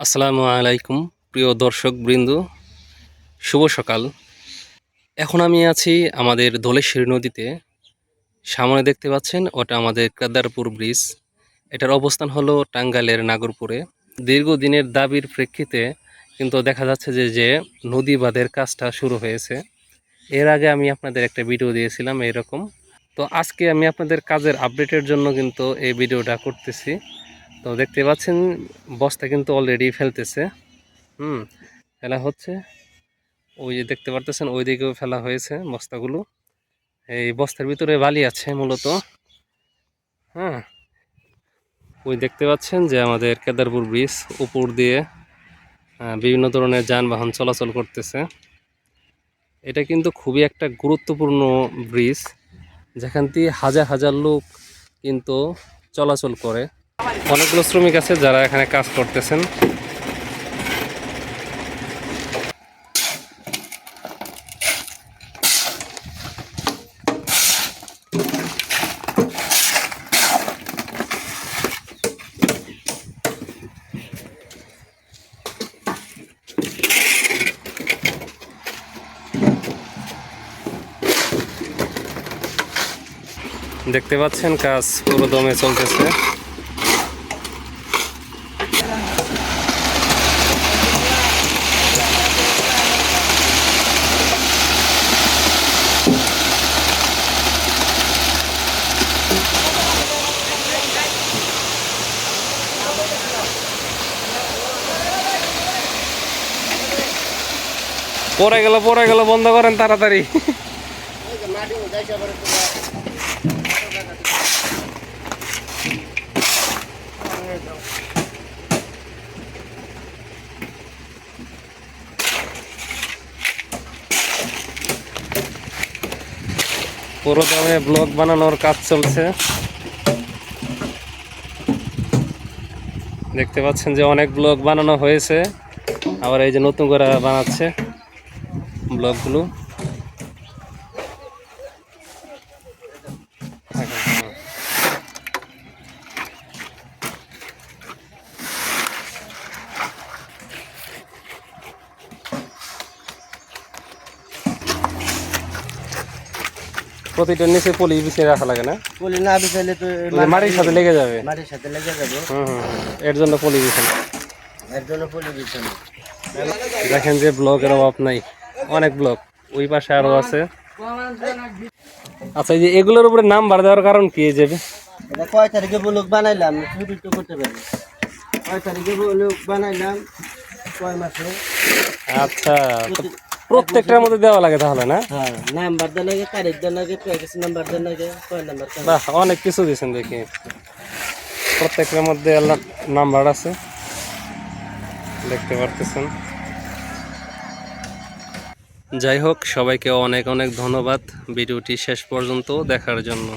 আসসালামু আলাইকুম, প্রিয় দর্শক বৃন্দ। শুভ সকাল। এখন আমি আছি আমাদের ধলেশ্বরী নদীতে। সামনে দেখতে পাচ্ছেন, ওটা আমাদের কেদারপুর ব্রিজ। এটার অবস্থান হলো টাঙ্গাইলের নাগরপুরে। দীর্ঘদিনের দাবির প্রেক্ষিতে কিন্তু দেখা যাচ্ছে যে যে নদী বাঁধের কাজটা শুরু হয়েছে। এর আগে আমি আপনাদের একটা ভিডিও দিয়েছিলাম এরকম। তো আজকে আমি আপনাদের কাজের আপডেটের জন্য কিন্তু এই ভিডিওটা করতেছি। তো দেখতে পাচ্ছেন, বস্তা কিন্তু অলরেডি ফেলতেছে। হুম, ফেলা হচ্ছে। ওই যে দেখতে পারতেছেন ওই দিকেও ফেলা হয়েছে বস্তাগুলো। এই বস্তার ভিতরে বালি আছে মূলত। হ্যাঁ ওই দেখতে পাচ্ছেন যে আমাদের কেদারপুর ব্রিজ উপর দিয়ে বিভিন্ন ধরনের যানবাহন চলাচল করতেছে। এটা কিন্তু খুবই একটা গুরুত্বপূর্ণ ব্রিজ, যেখান দিয়ে হাজার হাজার লোক কিন্তু চলাচল করে। অনেকগুলো শ্রমিক আছে যারা এখানে কাজ করতেছেন। দেখতে পাচ্ছেন কাজ পুরো দমে চলতেছে। পরে গেল পরে গেল বন্ধ করেন তাড়াতাড়ি। পুরো দামে ব্লগ বানানোর কাজ চলছে। দেখতে পাচ্ছেন যে অনেক ব্লগ বানানো হয়েছে, আবার এই যে নতুন করে বানাচ্ছে। ব্লগগুলো প্রতিটা নিচে পলি বিছিয়ে রাখা লাগে না? পলি না বিছাইলে তো মাটির সাথে লেগে যাবে। মাটির সাথে লেগে যাবে। হুম। এর জন্য পলি বিছানো। এর জন্য পলি বিছানো। দেখেন যে ব্লকের অভাব নাই। অনেক ব্লক। ওই পাশে আরও আছে। আচ্ছা এই যে এগুলোর উপরে নাম বার দেওয়ার কারণ কি এই যে? এটা কয় তারিখে ব্লক বানাইলাম করতে পারি। কয় তারিখে ব্লক বানাইলাম কয় মাসে? আচ্ছা প্রত্যেকটার মধ্যে দেওয়া লাগে তাহলে না? হ্যাঁ নাম্বার দেওয়া লাগে তারিখ দেওয়া লাগে প্যাকেজ নাম্বার দেওয়া লাগে কয় নাম্বার বাহ অনেক কিছু দিয়েছেন দেখি। প্রত্যেকটার মধ্যে নাম্বার আছে। দেখতে পারতেছেন। যাই হোক সবাইকে অনেক অনেক ধন্যবাদ। ভিডিওটি শেষ পর্যন্ত দেখার জন্য।